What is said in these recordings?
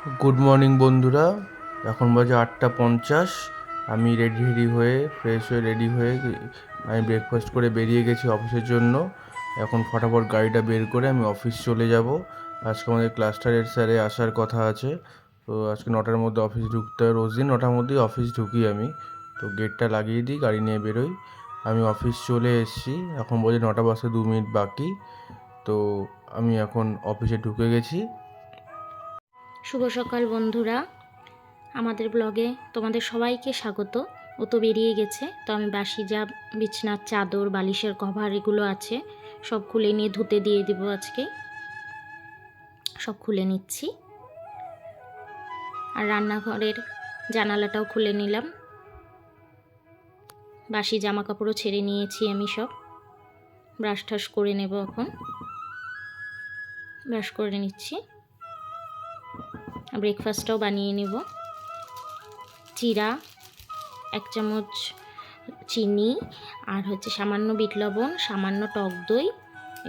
Good morning বন্ধুরা। এখন বাজে আটটা পঞ্চাশ। আমি রেডি রেডি হয়ে ফ্রেশ হয়ে রেডি হয়ে, আমি ব্রেকফাস্ট করে বেরিয়ে গেছি অফিসের জন্য। এখন ফটাফট গাড়িটা বের করে আমি অফিস চলে যাব। আজকে আমাদের ক্লাস্টারের স্যারে আসার কথা আছে। তো আজকে নটার মধ্যে অফিস ঢুকতে হয়। রোজ দিন নটার মধ্যেই অফিস ঢুকি আমি। তো গেটটা লাগিয়ে দিই, গাড়ি নিয়ে বেরোই। আমি অফিস চলে এসেছি। এখন বলে নটা বাজতে দু মিনিট বাকি। তো আমি এখন অফিসে ঢুকে গেছি। শুভ সকাল বন্ধুরা। আমাদের ব্লগে তোমাদের সবাইকে স্বাগত। ও তো বেরিয়ে গেছে, তো আমি বাসি যা বিছনার চাদর, বালিশের কভার এগুলো আছে, সব খুলে নিয়ে ধুতে দিয়ে দিব আজকে। সব খুলে নিচ্ছি। আর রান্নাঘরের জানালাটাও খুলে নিলাম। বাসি জামা কাপড়ও ছেড়ে নিয়েছি আমি সব। ব্রাশ টাশ করে নেব এখন। ব্রাশ করে নিচ্ছি। ব্রেকফাস্টটাও বানিয়ে নেব। চিরা এক চামচ চিনি, আর হচ্ছে সামান্য বিট লবণ, সামান্য টক দই,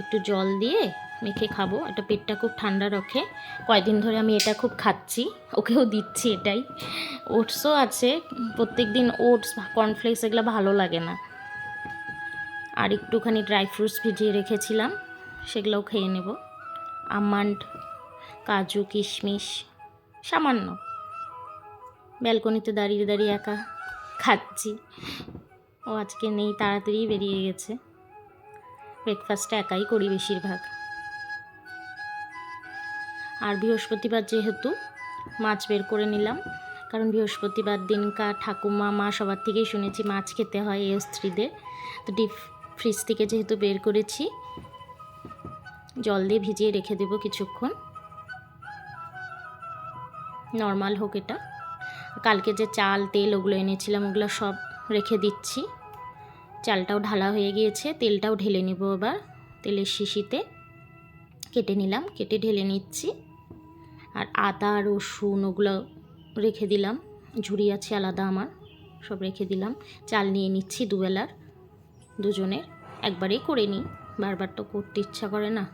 একটু জল দিয়ে মেখে খাব। এটা পেটটা খুব ঠান্ডা রাখে। কয়দিন ধরে আমি এটা খুব খাচ্ছি, ওকেও দিচ্ছি এটাই। ওটসও আছে প্রত্যেক দিন ওটস, কর্নফ্লেক্স এগুলো ভালো লাগে না। আর একটুখানি ড্রাই ফ্রুটস ভিজিয়ে রেখেছিলাম, সেগুলোও খেয়ে নেব। আমন্ড, কাজু, কিশমিশ সামান্য। ব্যালকনিতে দাঁড়িয়ে দাঁড়িয়ে একা খাচ্ছি। ও আজকে নেই, তাড়াতাড়ি বেরিয়ে গেছে। ব্রেকফাস্টটা একাই করি বেশিরভাগ। আর বৃহস্পতিবার যেহেতু মাছ বের করে নিলাম, কারণ বৃহস্পতিবার দিনকার ঠাকুমা, মা সবার থেকেই শুনেছি মাছ খেতে হয় এই স্ত্রীদের। তো ডিপ ফ্রিজ থেকে যেহেতু বের করেছি, জল দিয়ে ভিজিয়ে রেখে দেবো কিছুক্ষণ। নর্মাল হোক এটা। কালকে যে চাল, তেল ওগুলো এনেছিলাম, ওগুলো সব রেখে দিচ্ছি। চালটাও ঢালা হয়ে গিয়েছে, তেলটাও ঢেলে নিব এবার তেলের শিশিতে। কেটে নিলাম, কেটে ঢেলে নিচ্ছি। আর আদা, রসুন ওগুলো রেখে দিলাম। ঝুড়ি আছে আলাদা আমার, সব রেখে দিলাম। চাল নিয়ে নিচ্ছি দুবেলার, দুজনের। একবারেই করে নিই, বারবার তো করতে ইচ্ছা করে না।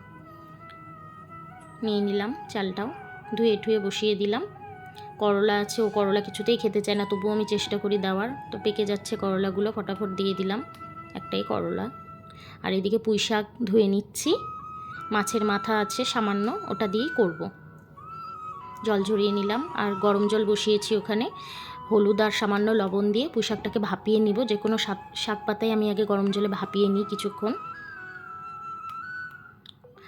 নিয়ে নিলাম চালটাও ধুয়ে ঠুয়ে বসিয়ে দিলাম। করলা আছে, ও করলা কিছুতেই খেতে চায় না, তবুও আমি চেষ্টা করি দেওয়ার। তো পেকে যাচ্ছে করলাগুলো, ফটাফট দিয়ে দিলাম একটাই করলা। আর এদিকে পুঁই শাক ধুয়ে নিচ্ছি। মাছের মাথা আছে সামান্য, ওটা দিয়েই করব। জল ঝরিয়ে নিলাম, আর গরম জল বসিয়েছি ওখানে। হলুদ আর সামান্য লবণ দিয়ে পুঁই শাকটাকে ভাপিয়ে নিব। যে কোনো শাক শাক পাতায় আমি আগে গরম জলে ভাপিয়ে নিই কিছুক্ষণ।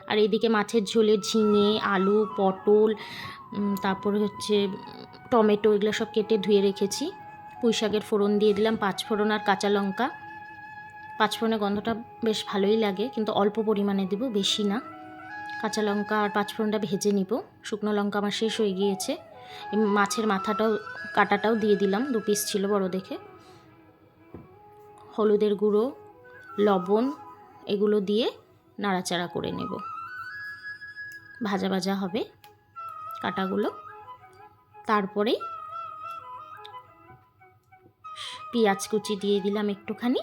আর এদিকে মাছের ঝোলে ঝিঙে, আলু, পটল তারপরে হচ্ছে টমেটো এগুলো সব কেটে ধুয়ে রেখেছি। পুঁই শাকের ফোড়ন দিয়ে দিলাম, পাঁচ ফোড়ন আর কাঁচা লঙ্কা। পাঁচ ফোড়নের গন্ধটা বেশ ভালোই লাগে, কিন্তু অল্প পরিমাণে দেবো, বেশি না। কাঁচা লঙ্কা আর পাঁচ ফোড়নটা ভেজে নিব। শুকনো লঙ্কা আমার শেষ হয়ে গিয়েছে। মাছের মাথাটাও, কাটাটাও দিয়ে দিলাম, দু পিস ছিল বড় দেখে। হলুদের গুঁড়ো, লবণ এগুলো দিয়ে নাড়াচাড়া করে নেব। ভাজা ভাজা হবে কাটাগুলো। তারপরে পেঁয়াজ কুচি দিয়ে দিলাম একটুখানি।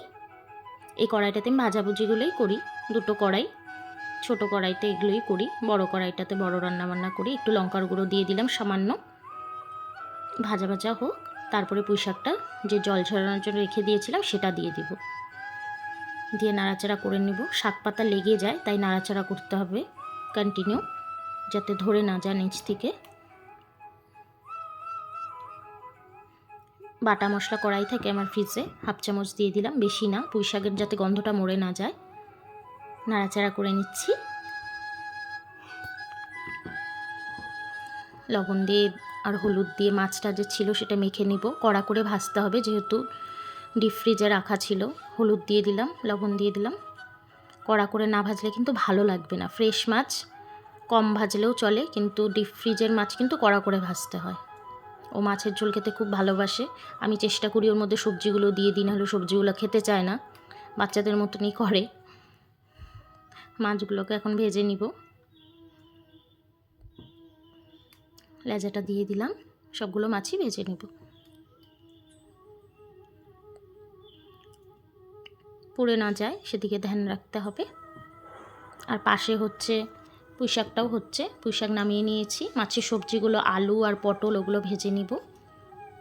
এই কড়াইটাতে আমি ভাজাভুজিগুলোই করি, দুটো কড়াই, ছোট কড়াইতে এগুলোই করি, বড় কড়াইটাতে বড় রান্না বান্না করি একটু লঙ্কার গুঁড়ো দিয়ে দিলাম সামান্য। ভাজা ভাজা হোক, তারপরে পুঁই শাকটা যে জল ঝরানোর জন্য রেখে দিয়েছিলাম সেটা দিয়ে দিব। দিয়ে নাড়াচাড়া করে নেব। শাক পাতা লেগে যায়, তাই নাড়াচাড়া করতে হবে কন্টিনিউ যাতে ধরে না যায় নিচ থেকে। বাটা মশলা কড়াই থাকে আমার ফ্রিজে হাফ চামচ দিয়ে দিলাম, বেশি না, পুঁই শাকের যাতে গন্ধটা মরে না যায়। নাড়াচাড়া করে নিচ্ছি। লবণ দিয়ে আর হলুদ দিয়ে মাছটা যে ছিল সেটা মেখে নিব। কড়া করে ভাজতে হবে, যেহেতু ডিপ ফ্রিজে রাখা ছিল। হলুদ দিয়ে দিলাম, লবণ দিয়ে দিলাম। কড়া করে না ভাজলে কিন্তু ভালো লাগবে না। ফ্রেশ মাছ কম ভাজলেও চলে, কিন্তু ডিপ ফ্রিজের মাছ কিন্তু কড়া করে ভাজতে হয়। ও মাছের ঝোল খেতে খুব ভালোবাসে। আমি চেষ্টা করি ওর মধ্যে সবজিগুলো দিয়ে দিন হলেও সবজিগুলো খেতে চায় না। বাচ্চাদের মতনই করে। মাছগুলোকে এখন ভেজে নিব। লেজাটা দিয়ে দিলাম। সবগুলো মাছই ভেজে নেব। পুড়ে না যায়, সেদিকে ধ্যান রাখতে হবে। আর পাশে হচ্ছে পুঁই শাকটাও হচ্ছে। পুঁই শাক নামিয়ে নিয়েছি। মাছের সবজিগুলো, আলু আর পটল ওগুলো ভেজে নিব।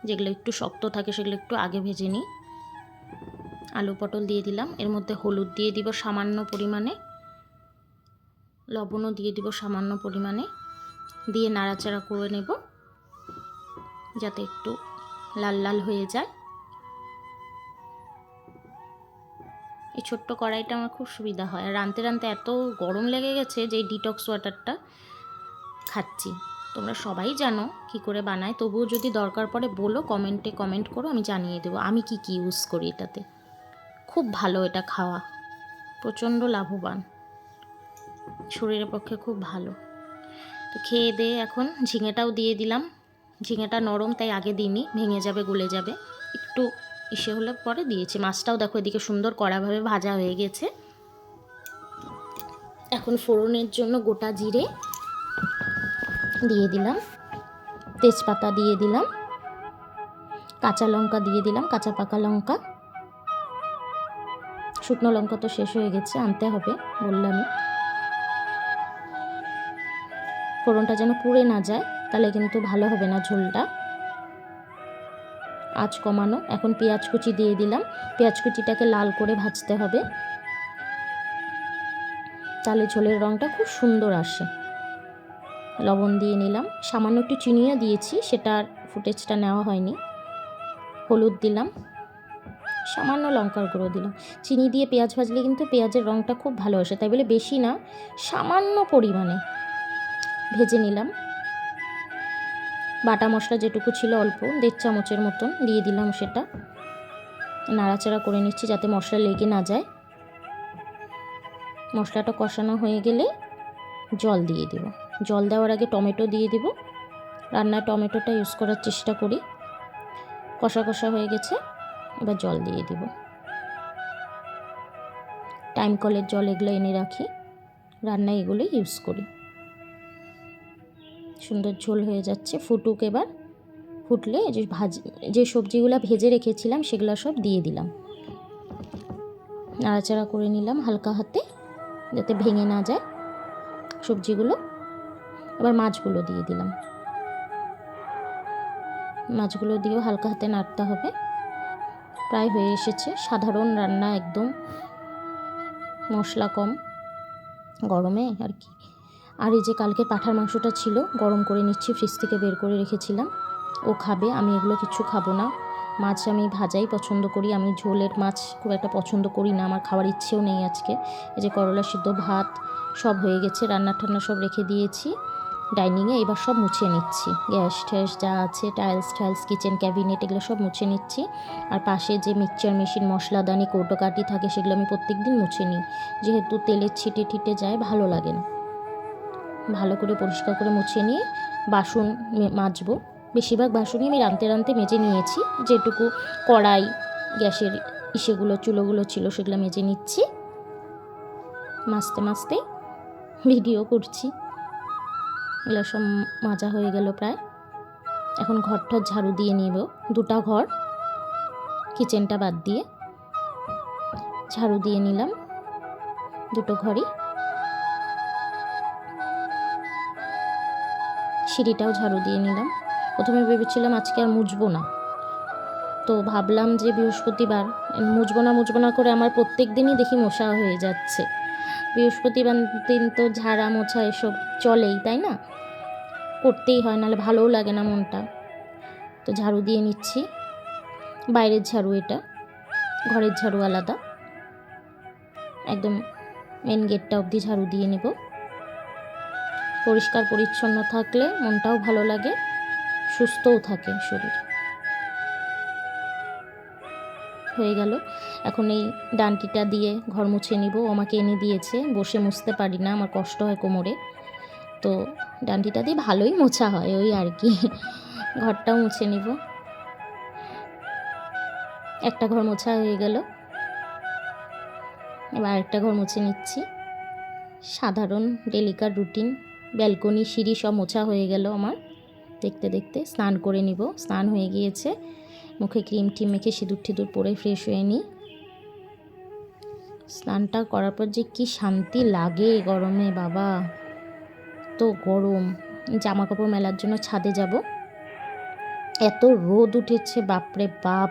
যেগুলো একটু শক্ত থাকে সেগুলো একটু আগে ভেজে নিই। আলু, পটল দিয়ে দিলাম। এর মধ্যে হলুদ দিয়ে দিব সামান্য পরিমাণে। লবণও দিয়ে দিব সামান্য পরিমাণে। দিয়ে নাড়াচাড়া করে নেব। যাতে একটু লাল লাল হয়ে যায়। এই ছোট্ট কড়াইটা আমার খুব সুবিধা হয়। আর রানতে রানতে এত গরম লেগে গেছে যে ডিটক্স ওয়াটারটা খাচ্ছি। তোমরা সবাই জানো কি করে বানায়, তবুও যদি দরকার পড়ে বলো, কমেন্টে কমেন্ট করো, আমি জানিয়ে দেবো আমি কি কি ইউজ করি এটাতে। খুব ভালো এটা খাওয়া। প্রচণ্ড লাভবান। শরীরের পক্ষে খুব ভালো। তো খেয়ে দিয়ে এখন, ঝিঙেটাও দিয়ে দিলাম। ঝিঙেটা নরম, তাই আগে দিইনি, ভেঙে যাবে, গলে যাবে। একটু ইসে হলে পরে দিয়েছি। মাছটাও দেখো এদিকে সুন্দর কড়াভাবে ভাজা হয়ে গেছে। এখন ফোড়নের জন্য গোটা জিরে দিয়ে দিলাম। তেজপাতা দিয়ে দিলাম। কাঁচা লঙ্কা দিয়ে দিলাম, কাঁচা পাকা লঙ্কা। শুকনো লঙ্কা তো শেষ হয়ে গেছে, আনতে হবে বললামই। ফোড়নটা যেন পুড়ে না যায়, তাহলে কিন্তু ভালো হবে না ঝোলটা। আঁচ কমানো। এখন পেঁয়াজ কুচি দিয়ে দিলাম। পেঁয়াজ কুচিটাকে লাল করে ভাজতে হবে। তাহলে ঝোলের রঙটা খুব সুন্দর আসে। লবণ দিয়ে নিলাম। সামান্য একটু চিনিও দিয়েছি, সেটার ফুটেজটা নেওয়া হয়নি। হলুদ দিলাম। সামান্য লঙ্কার গুঁড়ো দিলাম। চিনি দিয়ে পেঁয়াজ ভাজলে কিন্তু পেঁয়াজের রঙটা খুব ভালো আসে। তাই বলে বেশি না, সামান্য পরিমাণে ভেজে নিলাম। বাটা মশলা যেটুকু ছিল অল্প, দেড় চামচের মতন দিয়ে দিলাম সেটা। নাড়াচাড়া করে নিচ্ছি যাতে মশলা লেগে না যায়। মশলাটা কষানো হয়ে গেলে জল দিয়ে দেব। জল দেওয়ার আগে টমেটো দিয়ে দিব। রান্নায় টমেটোটা ইউজ করার চেষ্টা করি। কষা কষা হয়ে গেছে, এবার জল দিয়ে দিব। টাইম কলের জল এগুলো এনে রাখি। রান্নায় এগুলো ইউজ করি। সুন্দর ঝোল হয়ে যাচ্ছে, ফুটুক এবার। ফুটলে যে ভাজ, যে সবজিগুলো ভেজে রেখেছিলাম সেগুলো সব দিয়ে দিলাম। নাড়াচাড়া করে নিলাম হালকা হাতে, যাতে ভেঙে না যায় সবজিগুলো। এবার মাছগুলো দিয়ে দিলাম। মাছগুলো দিয়েও হালকা হাতে নাড়তে হবে। প্রায় হয়ে এসেছে, সাধারণ রান্না একদম। মশলা কম, গরমে আর কি। আর এই যে কালকে পাঠার মাংসটা ছিল, গরম করে নিচ্ছি ফ্রিজ থেকে বের করে রেখেছিলাম। ও খাবে, আমি এগুলো কিছু খাব না। মাছ আমি ভাজাই পছন্দ করি, আমি ঝোলের মাছ খুব একটা পছন্দ করি না, আমার খাওয়ার ইচ্ছেও নেই আজকে। এই যে করলা সিদ্ধ ভাত সব হয়ে গেছে, রান্না টান্না সব রেখে দিয়েছি। ডাইনিংয়ে এবার সব মুছে নিচ্ছি। গ্যাস ট্যাস যা আছে, টাইলস টাইলস, কিচেন ক্যাবিনেট, এগুলো সব মুছে নিচ্ছি। আর পাশে যে মিক্সচার মেশিন, মশলাদানি, কৌটোকাটি থাকে, সেগুলো আমি প্রত্যেক দিন মুছে নিই। যেহেতু তেলের ছিটে ঠিটে যায়, ভালো লাগে না। ভালো করে পরিষ্কার করে মুছে নিয়ে বাসন মাজবো। বেশিরভাগ বাসনই আমি রাঁধতে রাঁধতে মেজে নিয়েছি। যেটুকু কড়াই, গ্যাসের ইসেগুলো, চুলোগুলো ছিল সেগুলো মেজে নিচ্ছি। মাছতে মাছতে ভিডিও করছি। এগুলো সব মাজা হয়ে গেল প্রায়। এখন ঘর ঘরটা ঝাড়ু দিয়ে নিব। দুটা ঘর কিচেনটা বাদ দিয়ে। ঝাড়ু দিয়ে নিলাম। দুটো ঘরই। সিঁড়িটাও ঝাড়ু দিয়ে নিলাম। প্রথমে ভেবেছিলাম আজকে আর মুছবো না। তো ভাবলাম যে বৃহস্পতিবার মুছবো না মুছবো না করে আমার প্রত্যেক দিনই দেখি মশা হয়ে যাচ্ছে। বৃহস্পতিবার দিন তো ঝাড়া, মোছা এসব চলেই, তাই না? করতেই হয়, নাহলে ভালোও লাগে না মনটা। তো ঝাড়ু দিয়ে নিচ্ছি। বাইরের ঝাড়ু এটা, ঘরের ঝাড়ু আলাদা। একদম মেন গেটটা অবধি ঝাড়ু দিয়ে নেব। পরিষ্কার পরিচ্ছন্ন থাকলে মনটাও ভালো লাগে, সুস্থও থাকে শরীর। হয়ে গেল। এখন এই ডানটিটা দিয়ে ঘর মুছে নিব। আমাকে এনে দিয়েছে। বসে মুছতে পারি না, আমার কষ্ট হয় কোমরে। তো ডান্ডিটা দিয়ে ভালোই মোছা হয়, ওই আর কি। ঘরটাও মুছে নিব। একটা ঘর মোছা হয়ে গেল। এবার আরেকটা ঘর মুছে নিচ্ছি। সাধারণ ডেলিকার রুটিন। ব্যালকনি সিঁড়ি সব মোছা হয়ে গেল আমার। দেখতে দেখতে স্নান করে নিব। স্নান হয়ে গিয়েছে। মুখে ক্রিম টিম মেখে সিঁদুর টিঁদুর পরে ফ্রেশ হয়ে নিই। স্নানটা করার পর যে কি শান্তি লাগে গরমে, বাবা। তো গরম। জামা কাপড় মেলার জন্য ছাদে যাব। এত রোদ উঠেছে, বাপরে বাপ।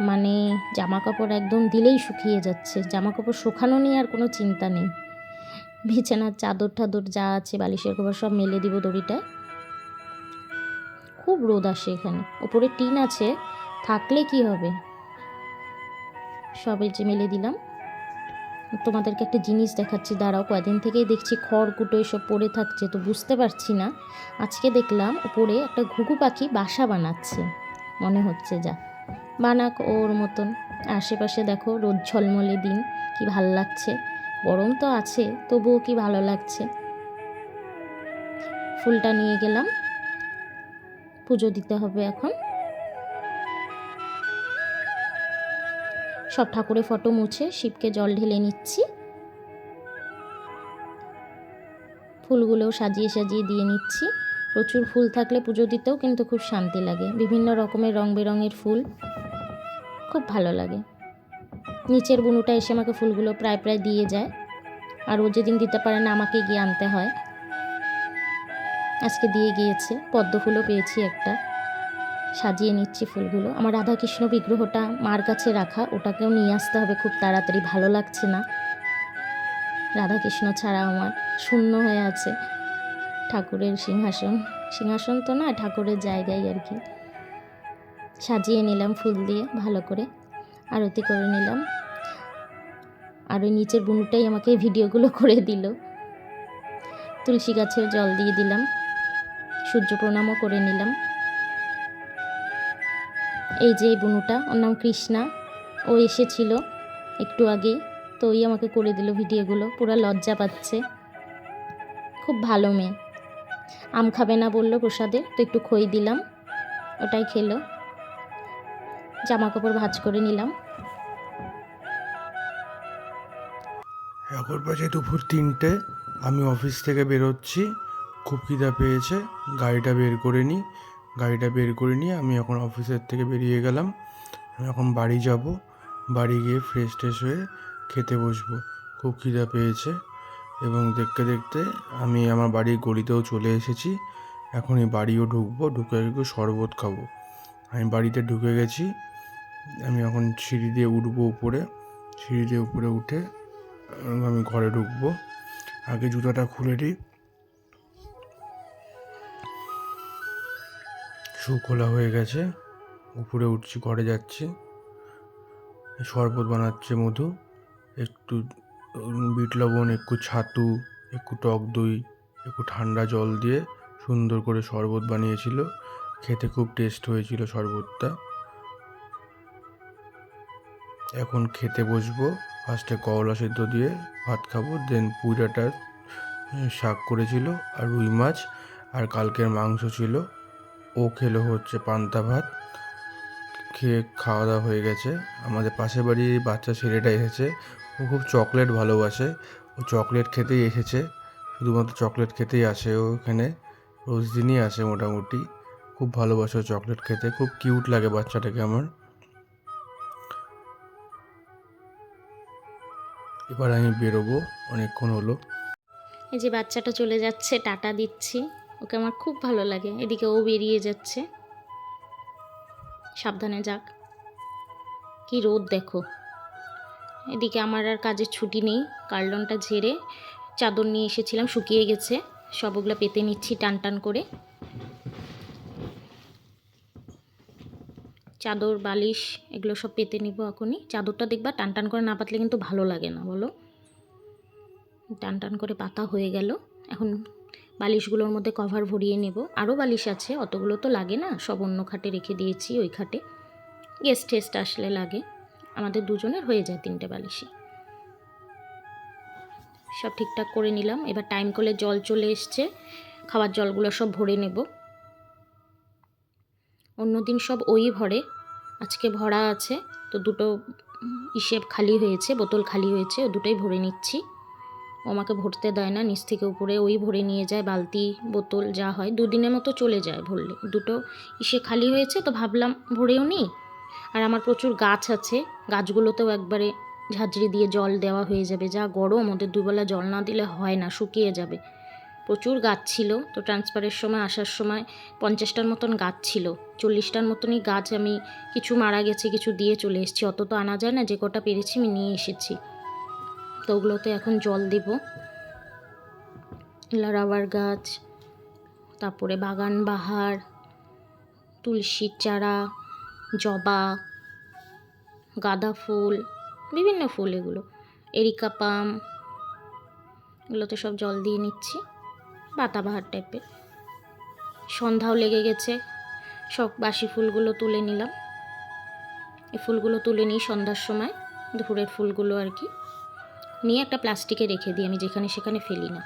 মানে জামা কাপড় একদম দিলেই শুকিয়ে যাচ্ছে। জামা কাপড় শুকানো নিয়ে আর কোনো চিন্তা নেই। বিছানার চাদর টাদর যা আছে, বালিশের কভার সব মেলে দিব দড়িটায়। খুব রোদ আসে এখানে। ওপরে টিন আছে, থাকলে কি হবে? সব যে মেলে দিলাম। তোমাদেরকে একটা জিনিস দেখাচ্ছি, দাঁড়াও, কয়দিন থেকেই দেখছি খড় কুটো এসব পড়ে থাকছে, তো বুঝতে পারছি না। আজকে দেখলাম উপরে একটা ঘুঘু পাখি বাসা বানাচ্ছে, মনে হচ্ছে যা। বানাক ওর মতন। আশেপাশে দেখো রোদ ঝলমলে দিন, কি ভালো লাগছে। গরম তো আছে, তবুও কি ভালো লাগছে? ফুলটা নিয়ে গেলাম। পুজো দিতে হবে এখন। সব ঠাকুরের ফটো মুছে শিবকে জল ঢেলে নিচ্ছি। ফুলগুলোও সাজিয়ে সাজিয়ে দিয়ে নিচ্ছি। প্রচুর ফুল থাকলে পুজো দিতেও কিন্তু খুব শান্তি লাগে। বিভিন্ন রকমের রং বেরঙের ফুল। খুব ভালো লাগে। নিচের বুনুটা এসে আমাকে ফুলগুলো প্রায় প্রায় দিয়ে যায়। আর ও যেদিন দিতে পারে না, আমাকে গিয়ে আনতে হয়। আজকে দিয়ে গিয়েছে, পদ্ম ফুলও পেয়েছি একটা। সাজিয়ে নিচ্ছি ফুলগুলো। আমার রাধাকৃষ্ণ বিগ্রহটা মার কাছে রাখা, ওটাকেও নিয়ে আসতে হবে, খুব তাড়াতাড়ি, ভালো লাগছে না। রাধাকৃষ্ণ ছাড়া আমার শূন্য হয়ে আছে। ঠাকুরের সিংহাসন। সিংহাসন তো না, ঠাকুরের জায়গায় আর কি। সাজিয়ে নিলাম ফুল দিয়ে, ভালো করে। আরতি করে নিলাম। আর ওই নিচের বুনুটাই আমাকে ভিডিওগুলো করে দিল। তুলসী গাছের জল দিয়ে দিলাম। সূর্য প্রণামও করে নিলাম। এই যে এই বুনুটা, ওর নাম কৃষ্ণা। ও এসেছিল একটু আগেই তো ওই আমাকে করে দিল ভিডিওগুলো। পুরো লজ্জা পাচ্ছে। খুব ভালো মেয়ে। আম খাবে না বলল প্রসাদে, তো একটু খই দিলাম। ওটাই খেলো। জামা কাপড় ভাঁজ করে নিলাম। এখন বাজে দুপুর তিনটে, আমি অফিস থেকে বেরোচ্ছি, খুব খিদা পেয়েছে, গাড়িটা বের করে নিই, গাড়িটা বের করে নিয়ে আমি এখন অফিসের থেকে বেরিয়ে গেলাম, আমি এখন বাড়ি যাব, বাড়ি গিয়ে ফ্রেশ ট্রেশ হয়ে খেতে বসবো, খুব খিদা পেয়েছে, এবং দেখতে দেখতে আমি আমার বাড়ির গলিতেও চলে এসেছি, এখনই বাড়িও ঢুকবো, ঢুকে একটু শরবত খাব, আমি বাড়িতে ঢুকে গেছি আমি এখন সিঁড়ি দিয়ে উঠবো উপরে। সিঁড়ি দিয়ে উপরে উঠে আমি ঘরে ঢুকবো। আগে জুতাটা খুলে দিই শু খোলা হয়ে গেছে। উপরে উঠছি, ঘরে যাচ্ছি। শরবত বানাচ্ছে মধু। একটু বিট লবণ, একটু ছাতু, একটু টক দই, একটু ঠান্ডা জল দিয়ে সুন্দর করে শরবত বানিয়েছিল। খেতে খুব টেস্ট হয়েছিল শরবতটা। এখন খেতে বসবো। ফার্স্টে করলা সেদ্ধ দিয়ে ভাত খাব দেন পুইডাটা শাক করেছিল আর রুই মাছ আর কালকের মাংস ছিল। ও খেলো হচ্ছে পান্তা ভাত। খেয়ে খাওয়া দাওয়া হয়ে গেছে। আমাদের পাশের বাড়ির বাচ্চা ছেলেটা এসেছে। ও খুব চকলেট ভালোবাসে। ও চকলেট খেতেই এসেছে। শুধুমাত্র চকলেট খেতেই আসে ও এখানে। রোজ দিনই আসে মোটামুটি। খুব ভালোবাসে চকলেট খেতে। খুব কিউট লাগে বাচ্চাটাকে আমার। এবার আমি বেরোবো, অনেকক্ষণ হলো। এই যে বাচ্চাটা চলে যাচ্ছে, টাটা দিচ্ছি। ওকে আমার খুব ভালো লাগে। এদিকে ও বেরিয়ে যাচ্ছে। সাবধানে যাক। কি রোদ দেখো। এদিকে আমার আর কাজের ছুটি নেই। কার্লনটা ঝেড়ে চাদর নিয়ে এসেছিলাম, শুকিয়ে গেছে। সবগুলো পেতে নিচ্ছি টান টান করে। চাদর, বালিশ, এগুলো সব পেতে নিব এখনই। চাদরটা দেখবা টান টান করে না পাতলে কিন্তু ভালো লাগে না, বলো? টান টান করে পাতা হয়ে গেল। এখন বালিশগুলোর মধ্যে কভার ভরিয়ে নেব। আরও বালিশ আছে, অতগুলো তো লাগে না। সব অন্য খাটে রেখে দিয়েছি ওই খাটে। গেস্ট টেস্ট আসলে লাগে। আমাদের দুজনের হয়ে যায় তিনটে বালিশই। সব ঠিকঠাক করে নিলাম। এবার টাইম করলে জল চলে এসছে। খাবার জলগুলো সব ভরে নেব। অন্যদিন সব ওই ভরে। আজকে ভরা আছে, তো দুটো হিসেব খালি হয়েছে, বোতল খালি হয়েছে, ও দুটোই ভরে নিচ্ছি। ও আমাকে ভরতে দেয় না, নিচ থেকে উপরে ওই ভরে নিয়ে যায়, বালতি, বোতল যা হয়, দুদিনের মতো চলে যায় ভরলে। দুটো ইসে খালি হয়েছে, তো ভাবলাম ভরেও নিই। আর আমার প্রচুর গাছ আছে, গাছগুলোতেও একবারে ঝাঁঝরি দিয়ে জল দেওয়া হয়ে যাবে, যা গরম, ওদের দুবেলা জল না দিলে হয় না, শুকিয়ে যাবে। প্রচুর গাছ ছিল। তো ট্রান্সফারের সময়, আসার সময় পঞ্চাশটার মতন গাছ ছিল। চল্লিশটার মতনই গাছ আমি কিছু মারা গেছে, কিছু দিয়ে চলে এসেছি। অত তো আনা যায় না, যে কটা পেরেছি আমি নিয়ে এসেছি। তো ওগুলোতে এখন জল দেব। রাবার গাছ, তারপরে বাগান বাহার, তুলসীর চারা, জবা, গাঁদা ফুল, বিভিন্ন ফুল এগুলো। এরিকা পাম, এগুলোতে সব জল দিয়ে নিচ্ছি। পাতাবাহার টাইপের সন্ধ্যাও লেগে গেছে। সব বাসি ফুলগুলো তুলে নিলাম। এই ফুলগুলো তুলে নিই সন্ধ্যার সময় দুপুরের ফুলগুলো আর কি। নিয়ে একটা প্লাস্টিকে রেখে দিই আমি, যেখানে সেখানে ফেলি না।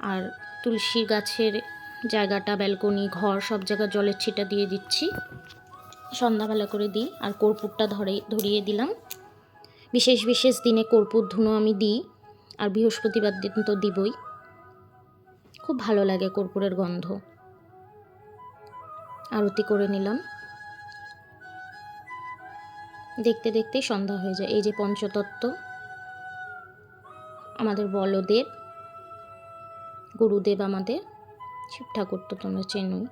আর তুলসী গাছের জায়গাটা, ব্যালকনি, ঘর, সব জায়গায় জলের ছিটা দিয়ে দিচ্ছি। সন্ধ্যাবেলা করে দিই, আর কর্পূরটা ধরে, ধরিয়ে দিলাম। বিশেষ বিশেষ দিনে কর্পূর ধুনো আমি দিই, আর বৃহস্পতিবার দিন তো দিবই। খুব ভালো লাগে কর্পূরের গন্ধ। আরতি করে নিলাম। দেখতে দেখতে সন্ধ্যা হয়ে যায়। এই যে পঞ্চতত্ত্ব, আমাদের বলদেব, গুরুদেব আমাদের, শিব ঠাকুর তো তোমরা চেনই।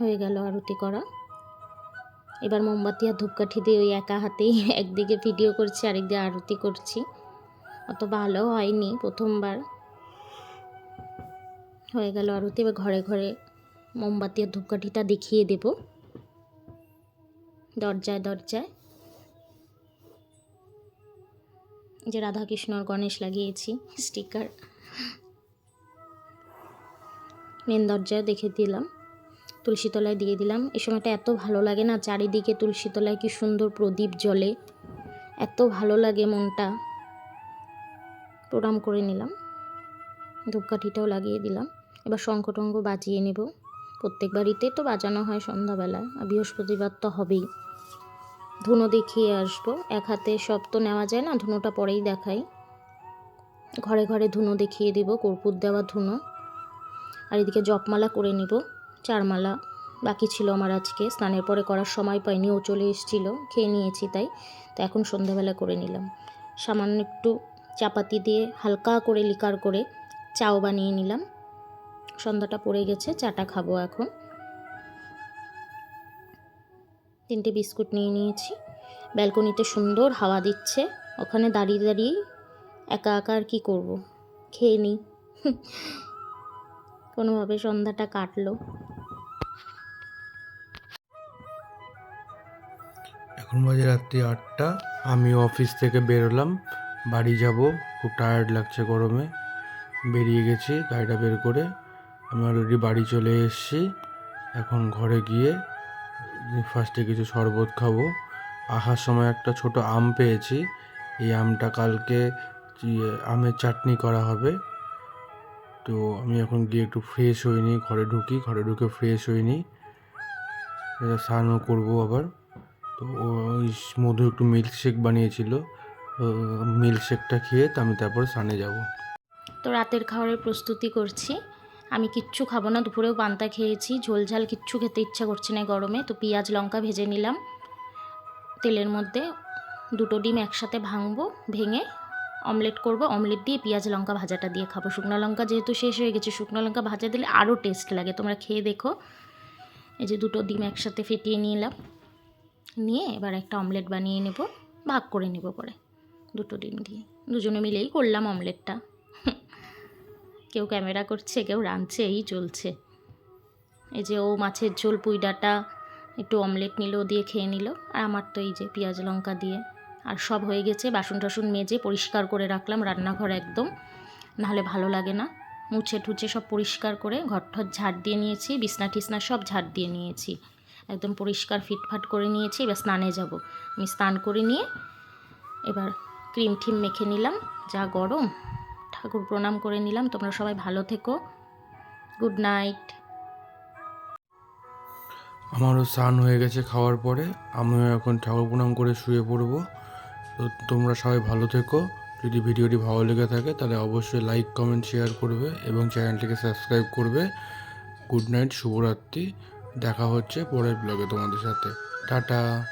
হয়ে গেল আরতি করা। এবার মোমবাতি আর ধূপকাঠি দিয়ে ওই একা হাতেই একদিকে ভিডিও করছি, আরেকদিকে আরতি করছি। অত ভালো হয়নি প্রথমবার। হয়ে গেল আরতি, এবার ঘরে ঘরে মোমবাতি আর ধূপকাঠিটা দেখিয়ে দেব। দরজায় দরজায়। যে রাধাকৃষ্ণ আর গণেশ লাগিয়েছি স্টিকার। মেন দরজায় দেখে দিলাম। তুলসী তলায় দিয়ে দিলাম। এই সময়টা এত ভালো লাগে না, চারিদিকে তুলসী তলায় কি সুন্দর প্রদীপ জ্বলে। এত ভালো লাগে মনটা। প্রণাম করে নিলাম। ধূপকাঠিটাও লাগিয়ে দিলাম। এবার শঙ্কটঙ্গ বাজিয়ে নেব। প্রত্যেক বাড়িতে তো বাজানো হয় সন্ধ্যাবেলায় আর বৃহস্পতিবার তো হবেই। ধুনো দেখিয়ে আসব। এক হাতে সব তো নেওয়া যায় না, ধুনোটা পরেই দেখাই। ঘরে ঘরে ধুনো দেখিয়ে দিব, কর্পূর দেওয়া ধুনো। আর এদিকে জপমালা করে নিব, চারমালা। বাকি ছিল আমার আজকে, স্নানের পরে করার সময় পাইনি, ও চলে এসেছিল, খেয়ে নিয়েছি তাই। তো এখন সন্ধ্যাবেলা করে নিলাম। সামান্য একটু চাপাতি দিয়ে হালকা করে লিকার করে চাও বানিয়ে নিলাম। সন্ধ্যাটা পড়ে গেছে, চাটা খাব এখন। তিনটে বিস্কুট নিয়ে নিয়েছি। ব্যালকনিতে সুন্দর হাওয়া দিচ্ছে। ওখানে দাঁড়িয়ে দাঁড়িয়েই একা একা আর কী করব? খেয়ে নিই। কোনোভাবে সন্ধ্যাটা কাটলো। এখন বাজে রাত্রি আটটা। আমি অফিস থেকে বেরোলাম। বাড়ি যাব। খুব টায়ার্ড লাগছে গরমে। বেরিয়ে গেছি, গাড়িটা বের করে। আমি অলরেডি বাড়ি চলে এসেছি। এখন ঘরে গিয়ে ফার্স্টে কিছু শরবত খাব। আসার সময় একটা ছোট আম পেয়েছি। এই আমটা কালকে আমের চাটনি করা হবে। তো আমি এখন গিয়ে একটু ফ্রেশ হইনি, ঘরে ঢুকি। ঘরে ঢুকে ফ্রেশ হইনি। স্নানও করব আবার। তো ওই মধু একটু মিল্কশেক বানিয়েছিল। মিল্কশেকটা খেয়ে আমি তারপর সানে যাব। তো রাতের খাবারের প্রস্তুতি করছি। আমি কিচ্ছু খাব না, দুপুরেও পান্তা খেয়েছি, ঝোল ঝাল কিচ্ছু খেতে ইচ্ছা করছে না গরমে। তো পেঁয়াজ, লঙ্কা ভেজে নিলাম। তেলের মধ্যে দুটো ডিম একসাথে ভাঙবো, ভেঙে অমলেট করব। অমলেট দিয়ে পেঁয়াজ, লঙ্কা ভাজাটা দিয়ে খাব। শুকনো লঙ্কা যেহেতু শেষ হয়ে গেছে, শুকনো লঙ্কা ভাজা দিলে আরও টেস্ট লাগে। তোমরা খেয়ে দেখো। এই যে দুটো ডিম একসাথে ফেটিয়ে নিলাম। নিয়ে এবার একটা অমলেট বানিয়ে নেব, ভাগ করে নেব পরে। দুটো ডিম দিয়ে। দুজনে মিলেই করলাম অমলেটটা। কেউ ক্যামেরা করছে, কেউ রাঁধছে, এই চলছে। এই যে ও মাছের ঝোল পুঁই ডাঁটা একটু অমলেট নিল দিয়ে খেয়ে নিল। আর আমার তো এই যে পেঁয়াজ লঙ্কা দিয়ে। আর সব হয়ে গেছে, বাসন টাসন মেজে পরিষ্কার করে রাখলাম রান্নাঘর একদম। নাহলে ভালো লাগে না। মুছে টুছে সব পরিষ্কার করে ঘর ঠর ঝাড় দিয়ে নিয়েছি, বিছনা টিসনা সব ঝাড় দিয়ে নিয়েছি। একদম পরিষ্কার ফিটফাট করে নিয়েছি, এবার স্নানে যাব। আমি স্নান করে নিয়ে এবার ক্রিম ঠিম মেখে নিলাম, যা গরম। ঠাকুর প্রণাম করে নিলাম। তোমরা সবাই ভালো থেকো। Good night. আমারও স্নান হয়ে গেছে খাওয়ার পরে। আমিও এখন ঠাকুর প্রণাম করে শুয়ে পড়ব। তো তোমরা সবাই ভালো থেকো। যদি ভিডিওটি ভালো লেগে থাকে, তাহলে অবশ্যই লাইক কমেন্ট শেয়ার করবে এবং চ্যানেলটিকে সাবস্ক্রাইব করবে। গুড নাইট, শুভরাত্রি। দেখা হচ্ছে পরের ব্লগে তোমাদের সাথে। টাটা।